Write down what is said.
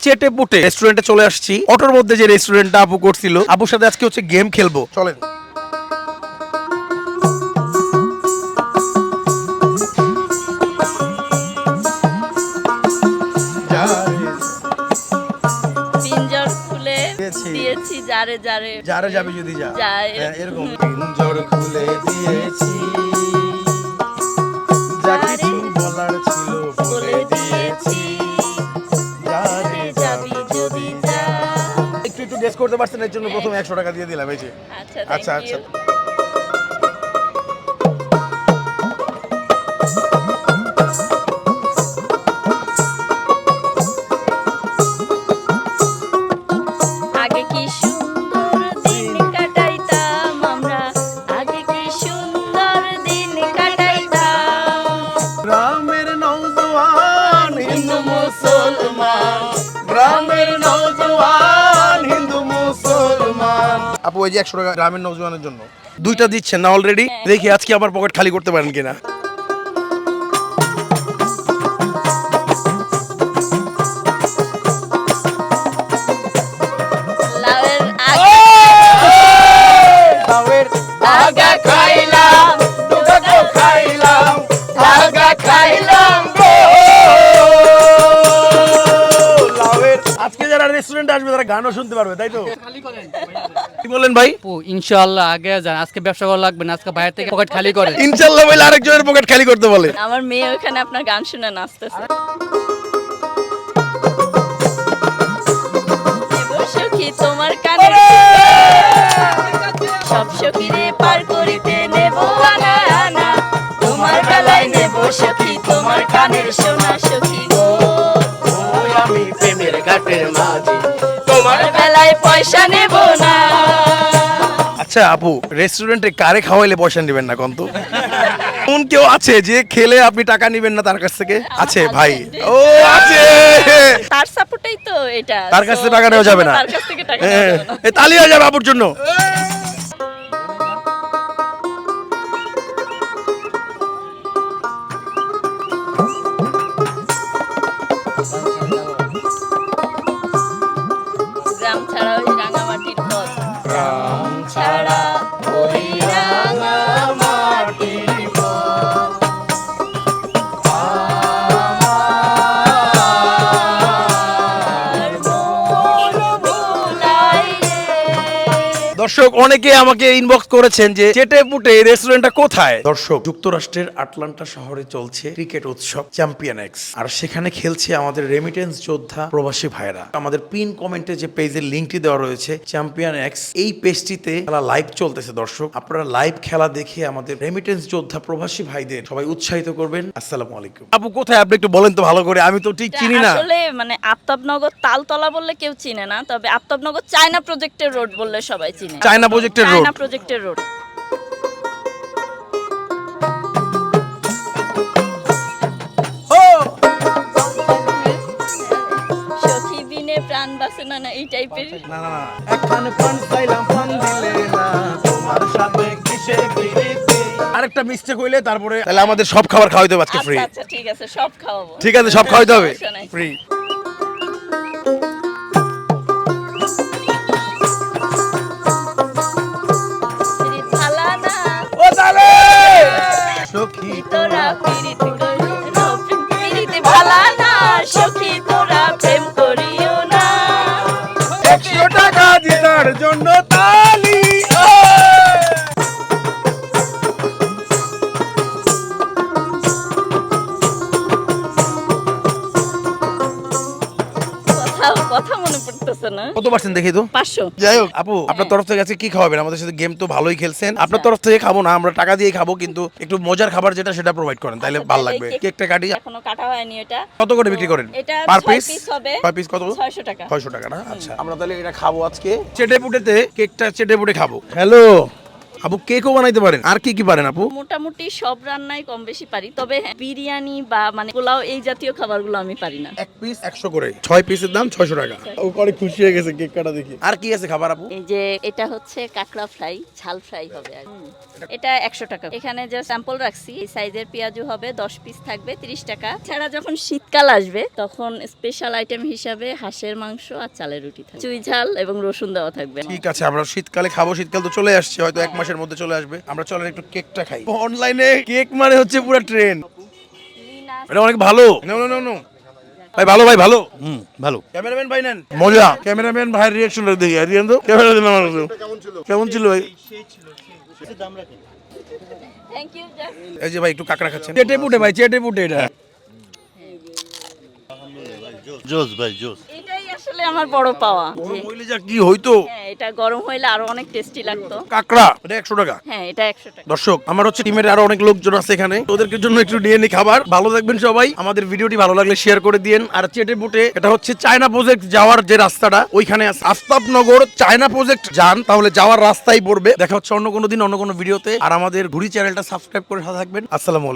চেটে পুটে রেস্টুরেন্টে চলে আসছি। অটোর মধ্যে যে রেস্টুরেন্টটা আপু করছিল আপুর সাথে আজকে হচ্ছে গেম খেলব। চলেন। দিয়েছি। দিয়েছি যারে যারে যারা যাবে যদি যা। যায়। হ্যাঁ, এরকম। খুলে দিয়েছি। করতে পারছেন এর জন্য প্রথমে একশো টাকা দিয়ে দিলাম এই যে। আচ্ছা আচ্ছা আচ্ছা। ওই যে একশো টাকা গ্রামের নজওয়ানের জন্য। দুইটা দিচ্ছেন না অলরেডি দেখি আজকে আমার পকেট খালি করতে পারেন কিনা। আজকে আসবে তারা গানও শুনতে পারবে তাই তো? কি বলেন ভাই? আপু ইনশাআল্লাহ আগে যান আজকে ব্যবসা করা লাগবে না আজকে বাইরে থেকে পকেট খালি করে। ইনশাল্লাহ বলে আরেকজনের পকেট খালি করতে বলে। আমার মেয়ে ওখানে আপনার গান শুনে নাচতেছে। সখী তোমার কানে সব সখীরে পার করিতে নেব আনা আনা। তোমার বেলায় নেব সখী তোমার কানের সোনা সখী। প্রেমের মাঝি। তোমার বেলায় পয়সা নেব না। আচ্ছা আপু রেস্টুরেন্টে কারে খাওয়াইলে পয়সা নেবেন না কন্তু? কোন কেউ আছে যে খেলে আপনি টাকা নেবেন না তার কাছ থেকে? আছে ভাই। ও আছে! তার সাপোর্টেই তো এটা। তার কাছ থেকে টাকা নেওয়া যাবে না। তার কাছ থেকে টাকা হ্যাঁ, নেওয়া যাবে না। এ, তালি হয়ে যাবে আপুর জন্য। দর্শক অনেকে আমাকে ইনবক্স করেছেন যে চেটে পুটে রেস্টুরেন্টটা কোথায়? দর্শক যুক্তরাষ্ট্রের আটলান্টা শহরে চলছে ক্রিকেট উৎসব চ্যাম্পিয়ন এক্স আর সেখানে খেলছে আমাদের রেমিটেন্স যোদ্ধা প্রবাসী ভাইরা আমাদের পিন কমেন্টে যে পেজের লিঙ্কটি দেওয়া রয়েছে চ্যাম্পিয়ন এক্স এই পেজটিতে খেলা লাইভ চলতেছে দর্শক। আপনারা লাইভ খেলা দেখে আমাদের রেমিটেন্স যোদ্ধা প্রবাসী ভাইদের সবাই উৎসাহিত করবেন। আসসালামু আলাইকুম। আপু কোথায়? আপনি একটু বলেন তো ভালো করে। আমি তো ঠিক চিনি না। আসলে মানে আফতাবনগর তালতলা বললে কেউ চিনে না তবে আফতাবনগর চায়না প্রজেক্টের রোড বললে সবাই চিনে। চায়না প্রজেক্টের রোড। চায়না প্রজেক্টের রোড। প্রাণ বাসে না না এই টাইপের। না না না একখানে চাইলাম পান দিলে না। তোমার সাথে কিসে প্রীতি আরেকটা মিস্টেক হইলে তারপরে তাহলে আমাদের সব খাবার খাওয়াইতে হবে আজকে ফ্রি আচ্ছা আচ্ছা ঠিক আছে সব খাওয়াবো। ঠিক আছে সব খাওয়াইতে হবে। ফ্রি সখী তোরা করিও পিরিত ভালা না সখী তোরা প্রেম করিও না। একশো টাকা দিদার জন্য তালি কথা কথা মনে পড়তেছে না। কত পার্সেন্ট দেখি তো? পাঁচশো। যাই হোক আপু আপনার তরফ থেকে আজকে কি খাওয়াবেন? আমাদের সাথে গেম তো ভালোই খেলছেন। আপনার তরফ থেকে খাব না আমরা টাকা দিয়ে খাব কিন্তু একটু মজার খাবার যেটা সেটা প্রোভাইড করেন তাহলে আচ্ছা, ভালো লাগবে। কেকটা কাটি এখনও কাটা হয়নি এটা। কত করে বিক্রি করেন? এটা পার পিস হবে। পার পিস কত? ছয়শো টাকা। ছয়শো টাকা না? আচ্ছা। আমরা তাহলে এটা খাব আজকে। চেটে পুটেতে কেকটা চেটে পুটে খাব। হ্যালো। আপু কেকও বানাইতে পারেন? আর কি কি পারেন আপু? মোটামুটি সব রান্নাই কম বেশি পারি তবে হ্যাঁ, বিরিয়ানি বা মানে পোলাও এই জাতীয় খাবারগুলো আমি পারি না। এক পিস একশো করে। ছয় পিসের দাম ছয়শো টাকা। ও অনেক খুশি হয়ে গেছে কেক কাটা দেখি। আর কি আছে খাবার আপু? এই যে এটা হচ্ছে কাঁকড়া ফ্রাই ঝাল ফ্রাই হবে আর এটা একশো টাকা। এখানে যে স্যাম্পল রাখছি এই সাইজের পেঁয়াজু হবে দশ পিস থাকবে তিরিশ টাকা। ছাড়া যখন শীতকাল আসবে তখন স্পেশাল আইটেম হিসাবে হাঁসের মাংস আর চালের রুটি থাকবে। চুই ঝাল এবং রসুন দেওয়া থাকবে। ঠিক আছে আমরা শীতকালে খাব শীতকাল তো চলে আসছে হয়তো এক মাসের মধ্যে চলে আসবে। আমরা চলেন একটু কেকটা খাই। অনলাইনে কেক মানে হচ্ছে পুরো ট্রেন এটা অনেক ভালো। নো নো নো ভাই ভালো ভাই ভালো। হুম ভালো। ক্যামেরাম্যান ভাই নেন। মজা। ক্যামেরাম্যান ভাইয়ের রিয়াকশন দেখি আর রিয়ান তো। ক্যামেরা দিন আমার কেমন ছিল? কেমন ছিল ভাই? থ্যাংক ইউ এই যে ভাই একটু কাকড়া খাচ্ছেন। চেটে পুটে ভাই চেটে পুটে এটা। জোস ভাই জোস। আমার বড় পাওয়া। যে মহিলা যা কি হইতো? হ্যাঁ এটা গরম হইলে আরও অনেক টেস্টি লাগতো। কাকড়া এটা একশো টাকা। হ্যাঁ এটা একশো টাকা। দর্শক আমার হচ্ছে টিমের আরও অনেক লোকজন আছে এখানে। ওদেরকে জন্য একটু নিয়ে নি খাবার। ভালো থাকবেন সবাই। আমাদের ভিডিওটি ভালো লাগলে শেয়ার করে দিন আর চেটে বুটে এটা হচ্ছে চায়না প্রজেক্ট যাওয়ার যে রাস্তাটা ওইখানে আছে। আফতাবনগর চায়না প্রজেক্ট যান তাহলে যাওয়ার রাস্তাই পড়বে। দেখা হচ্ছে অন্য কোনো দিন অন্য কোনো ভিডিওতে। আর আমাদের ঘুরি চ্যানেলটা সাবস্ক্রাইব করে সাথে থাকবেন। আসসালামু আলাইকুম।